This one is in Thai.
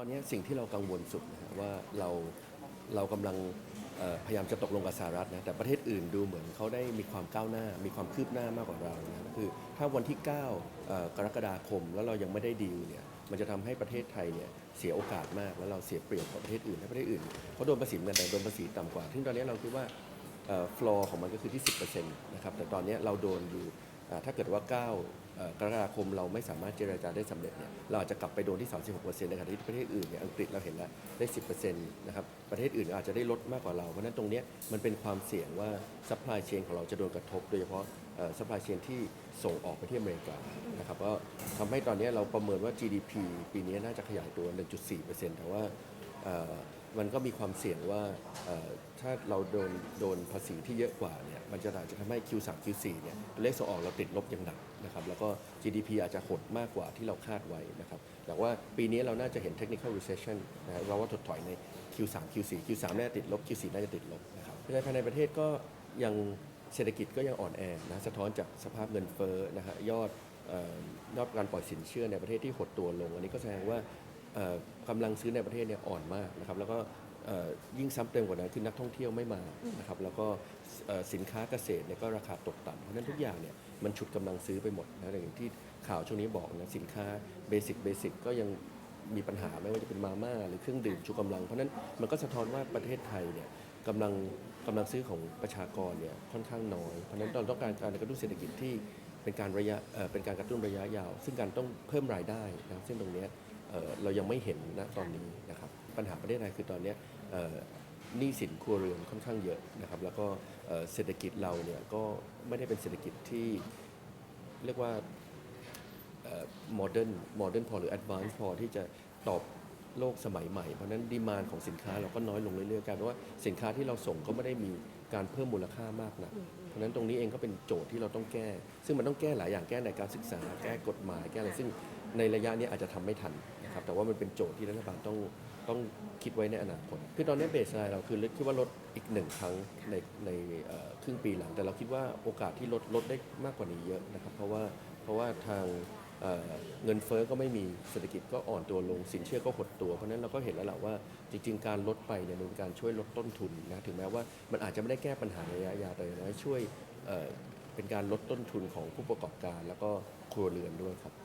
ตอนนี้สิ่งที่เรากังวลสุดนะฮะว่าเราเรากำลังพยายามจะตกลงกับสหรัฐนะแต่ประเทศอื่นดูเหมือนเขาได้มีความก้าวหน้า มีความคืบหน้ามากกว่าเรานะคือถ้าวันที่ 9 กรกฎาคมแล้วเรายังไม่ได้ดีลเนี่ยมันจะทำให้ประเทศไทยเนี่ยเสียโอกาสมากแล้วเราเสียเปรียบกว่าประเทศอื่นถ้าประเทศอื่นเขาโดนภาษีเหมือนกันแต่โดนภาษีต่ำกว่าซึ่งตอนนี้เราคิดว่าฟลอร์ของมันก็คือที่ 10%นะครับแต่ตอนนี้เราโดนอยู่ ถ้าเกิดว่า 9 กรกฎาคมเราไม่สามารถเจรจาได้สำเร็จเนี่ยเราอาจจะกลับไปโดนที่ 36%ในขณะที่ประเทศอื่นเนี่ยอังกฤษเราเห็นแล้วได้ 10%นะครับประเทศอื่นอาจจะได้ลดมากกว่าเราเพราะนั้นตรงนี้มันเป็นความเสี่ยงว่าซัพพลายเชนของเราจะโดนกระทบ โดยเฉพาะซัพพลายเชนที่ส่งออกไปที่อเมริกานะครับก็ทำให้ตอนนี้เราประเมินว่า GDP ปีนี้น่าจะขยายตัว 1.4%แต่ว่า มันก็มีความเสี่ยงว่าถ้าเราโดนโดนภาษีที่เยอะกว่าเนี่ยมันจะอาจจะทำให้ Q3 Q4 เนี่ยเลขส่งออกเราติดลบอย่างหนักนะครับแล้วก็ GDP อาจจะหดมากกว่าที่เราคาดไว้นะครับแต่ว่าปีนี้เราน่าจะเห็น technical recession นะเราว่าถดถอยใน Q3 Q4 Q3 น่าจะติดลบ Q4 น่าจะติดลบนะครับเพราะฉะนั้นภายในประเทศก็ยังเศรษฐกิจก็ยังอ่อนแอนะสะท้อนจากสภาพเงินเฟ้อนะฮะยอดยอดการปล่อยสินเชื่อในประเทศที่หดตัวลง อันนี้ก็แสดงว่า กำลังซื้อในประเทศเนี่ยอ่อนมากนะครับแล้วก็ยิ่งซ้ำเติมกว่านั้นคือนักท่องเที่ยวไม่มานะครับแล้วก็สินค้าเกษตรเนี่ยก็ราคาตกต่ำเพราะนั้นทุกอย่างเนี่ยมันฉุดกำลังซื้อไปหมดนะอย่างที่ข่าวช่วงนี้บอกนะสินค้าเบสิกเบสิกก็ยังมีปัญหาไม่ว่าจะเป็นมาม่าหรือเครื่องดื่มชูกำลัง เพราะนั้นมันก็สะท้อนว่าประเทศไทยเนี่ยกำลังกำลังซื้อของประชากรเนี่ยค่อนข้างน้อย เพราะนั้นเราต้องการการกระตุ้นเศรษฐกิจที่เป็นการระยะเเป็นการกระตุ้นระยะยาว ซึ่งการต้องเพิ่มรายได้นะครับซึ่งตรงนี้ เเรายังไม่เห็นนะตอนนี้นะครับปัญหาประเทศไทยคือตอนนี้หนี้สินครัวเรือนค่อนข้างเยอะนะครับ แล้วก็เอ่อเศรษฐกิจเราเนี่ยก็ไม่ได้เป็นเศรษฐกิจที่เรียกว่าโมเดิร์นโมเดิร์นพอหรือแอดวานซ์พอที่จะตอบ โลกสมัยใหม่ เพราะฉะนั้นดีมานของสินค้าเราก็น้อยลงเรื่อยๆกลายเป็นว่าสินค้าที่เราส่งก็ไม่ได้มีการเพิ่มมูลค่ามากนะเพราะฉะนั้นตรงนี้เองก็เป็นโจทย์ที่เราต้องแก้ ซึ่งมันต้องแก้หลายอย่างแก้ในการศึกษา แก้กฎหมายแก้อะไรซึ่งในระยะนี้อาจจะทำไม่ทันนะครับแต่ว่ามันเป็นโจทย์ที่รัฐบาลต้องต้องคิดไว้ในอนาคต คือตอนนี้เบสไลน์เราคือคิดว่าลดอีกหนึ่งครั้งในในเอ่อครึ่งปีหลัง แต่เราคิดว่าโอกาสที่ลดลดได้มากกว่านี้เยอะนะครับ เพราะว่าเพราะว่าทาง เเงินเฟ้อก็ไม่มีเศรษฐกิจก็อ่อนตัวลงสินเชื่อก็หดตัว เพราะนั้นเราก็เห็นแล้วแหละว่าจริง ๆ การลดไปเนี่ยเป็นการช่วยลดต้นทุนนะถึงแม้ว่ามันอาจจะไม่ได้แก้ปัญหาระยะยาวแต่อย่างน้อยช่วยเเป็นการลดต้นทุนของผู้ประกอบการ แล้วก็ครัวเรือนด้วยครับ